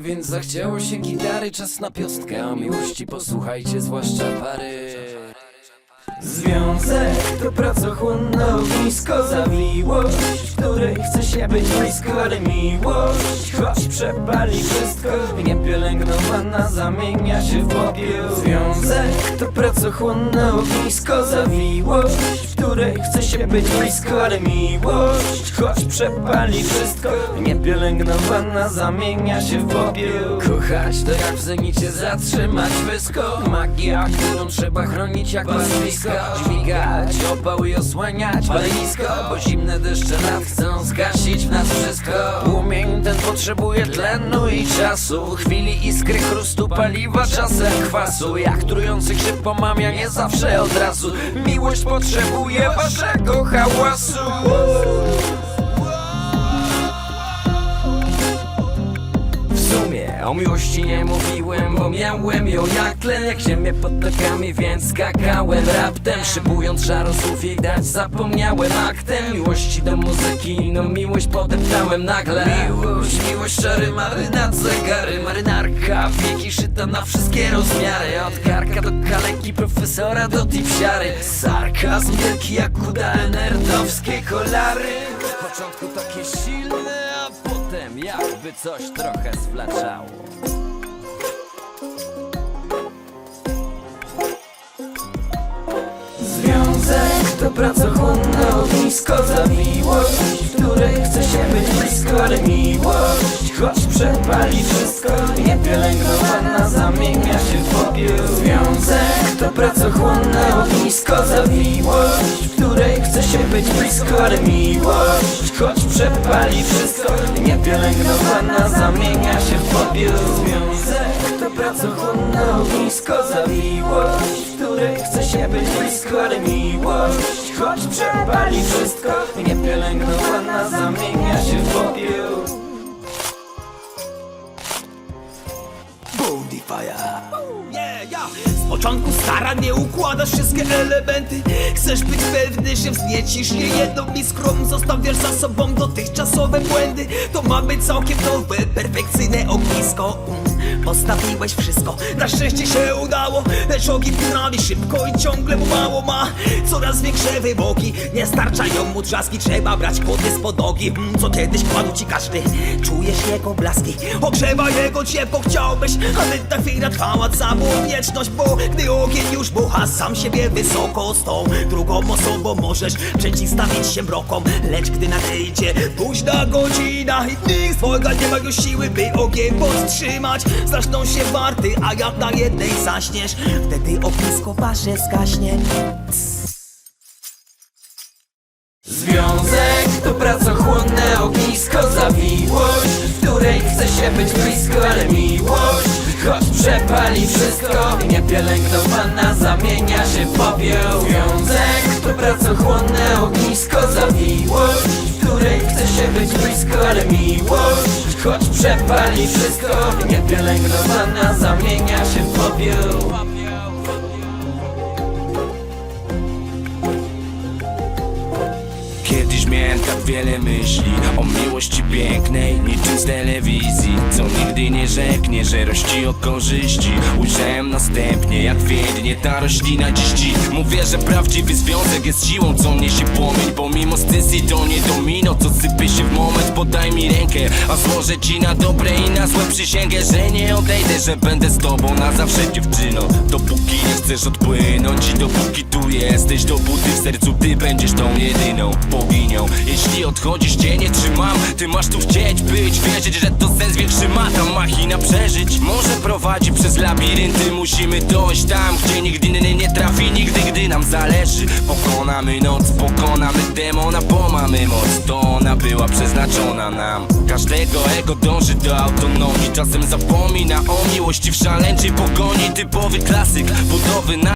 Więc zachciało się gitary Czas na piostkę o miłości, posłuchajcie zwłaszcza pary. Związek to pracochłonne ognisko Za miłość, w której chce się być blisko Ale miłość, choć przepali wszystko. Niepielęgnowana zamienia się w popiół Związek to pracochłonne ognisko Za miłość, w której chce się być. Blisko Ale miłość, choć przepali wszystko. Niepielęgnowana zamienia się w popiół Kochać to jak w zenicie zatrzymać wyskok Magia, którą trzeba chronić jak pastwisko. Dźwigać opały i osłaniać palenisko Bo zimne deszcze lat chcą zgasić w nas wszystko. Płomień ten potrzebuje tlenu i czasu. Chwili iskry chrustu paliwa, czasem kwasu. Jak trujący grzyb pomamia nie zawsze od razu. Miłość potrzebuje waszego hałasu o miłości nie mówiłem, bo miałem ją jak tlen Jak ziemię pod nogami, więc skakałem raptem Szybując żaru słów jej dać zapomniałem aktem. Miłości do muzyki, no miłość podeptałem nagle. Miłość, miłość, szary marynat, zegary Marynarka, wieki szyta na wszystkie rozmiary. Od karka do kaleki, profesora do tipsiary. Sarkazm wielki jak kuda nerdowskie kolary. W początku takie silne, jakby coś trochę sflaczało Związek to pracochłonne ognisko Za miłość, w której chce się być blisko Ale miłość, choć przepali wszystko Niepielęgnowana zamienia się w popiół Związek to pracochłonne ognisko Za miłość, być blisko Ale miłość, choć przepali wszystko. Niepielęgnowana zamienia się w popiół Związek to pracochłonne ognisko Za miłość, której chce się być blisko Ale miłość, choć przepali wszystko początku starannie układasz wszystkie elementy. Chcesz być pewny, że wzniecisz je jedną iskrą Zostawiasz za sobą dotychczasowe błędy. To ma być całkiem nowe, perfekcyjne ognisko Postawiłeś wszystko, na szczęście się udało. Lecz ogień prawi szybko i ciągle mu mało ma. Coraz większe wymogi, nie starczają mu trzaski. Trzeba brać kłody spod nogi, mm, co kiedyś kładł ci każdy Czujesz jego blaski, ogrzewa jego ciepło. Chciałbyś, aby ta chwila trwała. Całą wieczność Bo gdy ogień już bucha sam siebie wysoko Z tą drugą osobą możesz przeciwstawić się mrokom. Lecz gdy nadejdzie późna godzina I z Boga nie ma już siły, by ogień powstrzymać Zaczną się warty, a jak na jednej zaśniesz. Wtedy ognisko wasze zgaśnie. Związek to pracochłonne ognisko Za miłość, w której chce się być blisko Ale miłość, choć przepali wszystko Niepielęgnowana zamienia się w popiół Związek to pracochłonne ognisko Za się być blisko Ale miłość, choć przepali wszystko Niepielęgnowana zamienia się w popiół tak wiele myśli O miłości pięknej, niczym z telewizji Co nigdy nie rzeknie, że rości o korzyści. Ujrzałem następnie, jak wiednie ta roślina dziś Mówię, że prawdziwy związek jest siłą, co niesie płomień Pomimo stysji to nie domino, co sypie się w moment Podaj mi rękę, a złożę ci na dobre i na złe przysięgę Że nie odejdę, że będę z tobą na zawsze dziewczyno. Dopóki nie chcesz odpłynąć i dopóki tu jesteś Dopóty w sercu ty będziesz tą jedyną boginią Jeśli odchodzisz, cię nie trzymam. Ty masz tu chcieć być, wierzyć, że to sens większy ma. Ta machina przeżyć Może prowadzi przez labirynty. Musimy dojść tam, gdzie nigdy inny nie trafi. Nigdy, gdy nam zależy Pokonamy noc, pokonamy demona Bo mamy moc, to ona była przeznaczona nam. Każdego ego dąży do autonomii. Czasem zapomina o miłości w szaleńczej pogoni. Typowy klasyk, budowy na